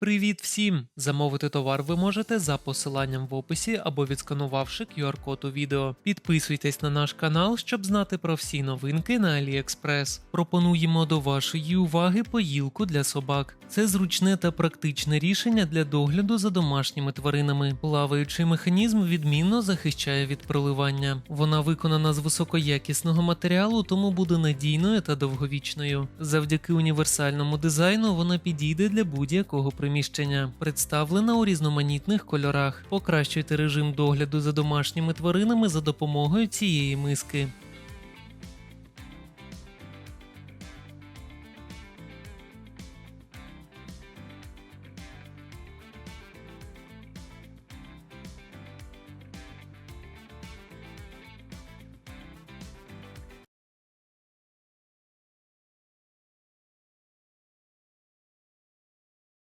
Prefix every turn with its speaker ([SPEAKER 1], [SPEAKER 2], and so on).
[SPEAKER 1] Привіт всім! Замовити товар ви можете за посиланням в описі або відсканувавши QR-код у відео. Підписуйтесь на наш канал, щоб знати про всі новинки на AliExpress. Пропонуємо до вашої уваги поїлку для собак. Це зручне та практичне рішення для догляду за домашніми тваринами. Плаваючий механізм відмінно захищає від проливання. Вона виконана з високоякісного матеріалу, тому буде надійною та довговічною. Завдяки універсальному дизайну вона підійде для будь-якого приміщення. Представлена у різноманітних кольорах. Покращуйте режим догляду за домашніми тваринами за допомогою цієї миски.